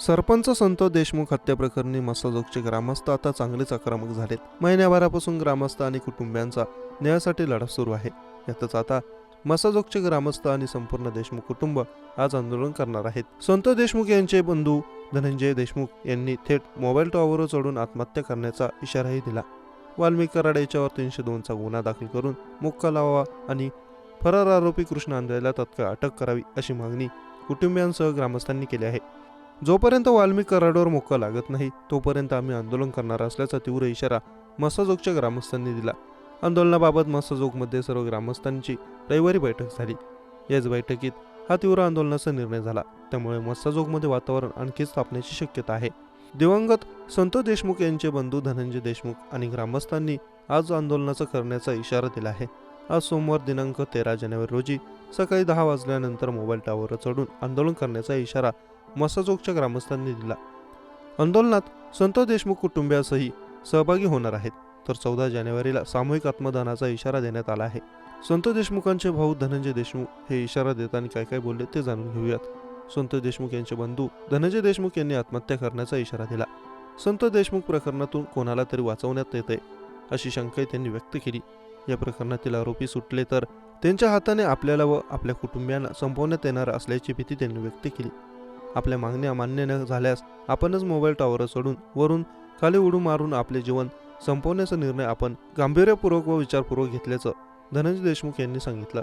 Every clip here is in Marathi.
सरपंच संतोष देशमुख हत्येप्रकरणी मसाजोगचे ग्रामस्थ आता चांगलेच आक्रमक झालेत. महिन्याभरापासून ग्रामस्थ आणि कुटुंबियांचा न्यायासाठी लढा सुरू आहे. यातच आता मसाजोगचे ग्रामस्थ आणि संपूर्ण देशमुख कुटुंब आज आंदोलन करणार आहेत. संतोष देशमुख यांचे बंधू धनंजय देशमुख यांनी थेट मोबाईल टॉवरवर चढून आत्महत्या करण्याचा इशाराही दिला. वाल्मिक कराड याच्यावर तीनशे दोनचा गुन्हा दाखल करून मुक्का लावावा आणि फरार आरोपी कृष्ण आंधळेला तत्काळ अटक करावी अशी मागणी कुटुंबियांसह ग्रामस्थांनी केली आहे. जोपर्यंत वाल्मिक कराडवर मोक्का लागत नाही तोपर्यंत आम्ही आंदोलन करणार असल्याचा तीव्र इशारा मसाजोगच्या ग्रामस्थांनी दिला. आंदोलनाबाबत मसाजोगमध्ये सर्व ग्रामस्थांची रविवारी बैठक झाली. याच बैठकीत हा तीव्र आंदोलनाचा निर्णय झाला. त्यामुळे मसाजोगमध्ये वातावरण आणखीच तापण्याची शक्यता आहे. दिवंगत संतोष देशमुख यांचे बंधू धनंजय देशमुख आणि ग्रामस्थांनी आज आंदोलनाचा करण्याचा इशारा दिला आहे. आज सोमवार दिनांक तेरा जानेवारी रोजी सकाळी दहा वाजल्यानंतर मोबाईल टॉवरवर चढून आंदोलन करण्याचा इशारा मसाजोगच्या ग्रामस्थांनी दिला. आंदोलनात संतोष देशमुख कुटुंबियासही सहभागी होणार आहेत. तर चौदा जानेवारीला सामूहिक आत्मदानाचा इशारा देण्यात आला आहे. संतोष देशमुखांचे भाऊ धनंजय देशमुख हे इशारा देताना काय काय बोलले ते जाणून घेऊयात. संतोष देशमुख यांचे बंधू धनंजय देशमुख यांनी आत्महत्या करण्याचा इशारा दिला. संतोष देशमुख प्रकरणातून कोणाला तरी वाचवण्यात येते अशी शंकाही त्यांनी व्यक्त केली. या प्रकरणातील आरोपी सुटले तर त्यांच्या हाताने आपल्याला व आपल्या कुटुंबियांना संपवण्यात येणार असल्याची भीती त्यांनी व्यक्त केली. आपल्या मागण्या मान्य न झाल्यास आपणच मोबाईल टॉवर सोडून वरून खाली उडू मारून आपले जीवन संपवण्याचा निर्णय आपण गांभीर्यपूर्वक व विचारपूर्वक घेतल्याचं धनंजय देशमुख यांनी सांगितलं.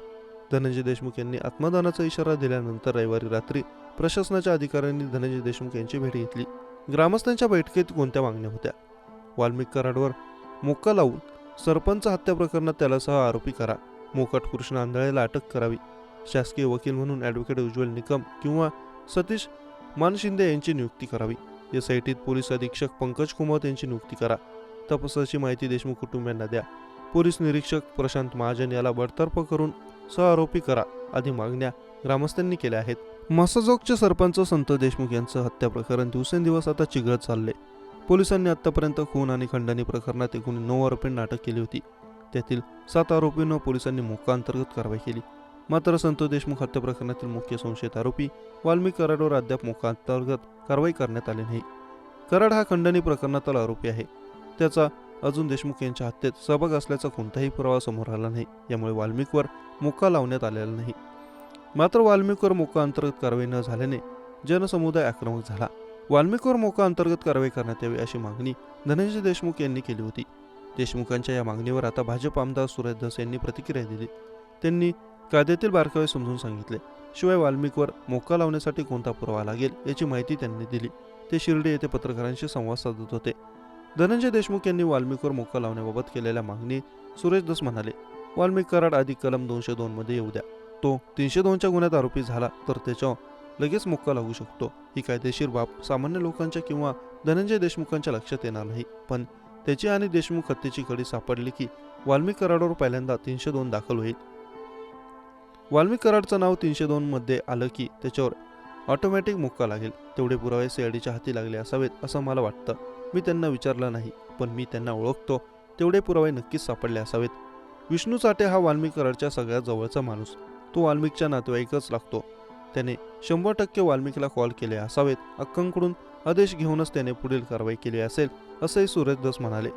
धनंजय देशमुख यांनी आत्मदानाचा इशारा दिल्यानंतर रविवारी रात्री प्रशासनाच्या अधिकाऱ्यांनी धनंजय देशमुख यांची भेट घेतली. ग्रामस्थांच्या बैठकीत कोणत्या मागण्या होत्या? वाल्मिक कराडवर मोक्का लावून सरपंच हत्या प्रकरणात त्याला सह आरोपी करा. मोकट कृष्ण आंधळेला अटक करावी. शासकीय वकील म्हणून ॲडव्होकेट उज्ज्वल निकम किंवा सतीश मानशिंदे यांची नियुक्ती करावी. एस आय टीत पोलीस अधीक्षक पंकज कुमार यांची नियुक्ती करा. तपासाची माहिती देशमुख कुटुंबियांना द्या. पोलीस निरीक्षक प्रशांत महाजन याला बडतर्फ करून सहआरोपी करा आदी मागण्या ग्रामस्थांनी केल्या आहेत. मसाजोगचे सरपंच संत देशमुख यांचं हत्या प्रकरण दिवसेंदिवस आता चिघळत चालले. पोलिसांनी आतापर्यंत खून आणि खंडणी प्रकरणात एकूण नऊ आरोपींना अटक केली होती. त्यातील सात आरोपींना पोलिसांनी मोक्का अंतर्गत कारवाई केली. मात्र संतोष देशमुख हत्या प्रकरणातील मुख्य संशयित आरोपी वाल्मिक कराडवर अद्याप मुखांतर्गत कारवाई करण्यात आली नाही. कराड हा खंडणी प्रकरणातील आरोपी आहे. त्याचा अजून देशमुख यांच्या हत्येत सहभाग असल्याचा कोणताही पुरावा समोर आला नाही. यामुळे वाल्मिकवर मोक्का लावण्यात आलेला नाही. मात्र वाल्मिकवर मोका अंतर्गत कारवाई न झाल्याने जनसमुदाय आक्रमक झाला. वाल्मिकवर मोका अंतर्गत कारवाई करण्यात यावी अशी मागणी धनंजय देशमुख यांनी केली होती. देशमुखांच्या या मागणीवर आता भाजप आमदार सुरेश धस यांनी प्रतिक्रिया दिली. त्यांनी कायद्यातील बारकावे समजून सांगितले. शिवाय वाल्मिकवर मोक्का लावण्यासाठी कोणता पुरावा लागेल याची माहिती त्यांनी दिली. ते शिर्डी येथे पत्रकारांशी संवाद साधत होते. धनंजय देशमुख यांनी वाल्मिकवर मोक्का लावण्याबाबत केलेल्या मागणी सुरेश दस म्हणाले वाल्मिक कराड आधी कलम दोनशे दोनमध्ये येऊ द्या. तो तीनशे दोनच्या गुन्ह्यात आरोपी झाला तर त्याच्यावर लगेच मोक्का लागू शकतो. ही कायदेशीर बाब सामान्य लोकांच्या किंवा धनंजय देशमुखांच्या लक्षात येणार नाही. पण त्याची आणि देशमुख हत्येची कडी सापडली की वाल्मिक कराडवर पहिल्यांदा तीनशे दोन दाखल होईल. वाल्मिक कराडचं नाव तीनशे दोनमध्ये आलं की त्याच्यावर ऑटोमॅटिक मुक्का लागेल. तेवढे पुरावे सीआयडीच्या हाती लागले असावेत असं मला वाटतं. मी त्यांना विचारलं नाही पण मी त्यांना ओळखतो. तेवढे पुरावे नक्कीच सापडले असावेत. विष्णू चाटे हा वाल्मिक कराडच्या सगळ्यात जवळचा माणूस. तो वाल्मिकच्या नातेवाईकच लागतो. त्याने शंभर टक्के वाल्मिकला कॉल केले असावेत. अक्कांकडून आदेश घेऊनच त्याने पुढील कारवाई केली असेल असंही सुरेश दस म्हणाले.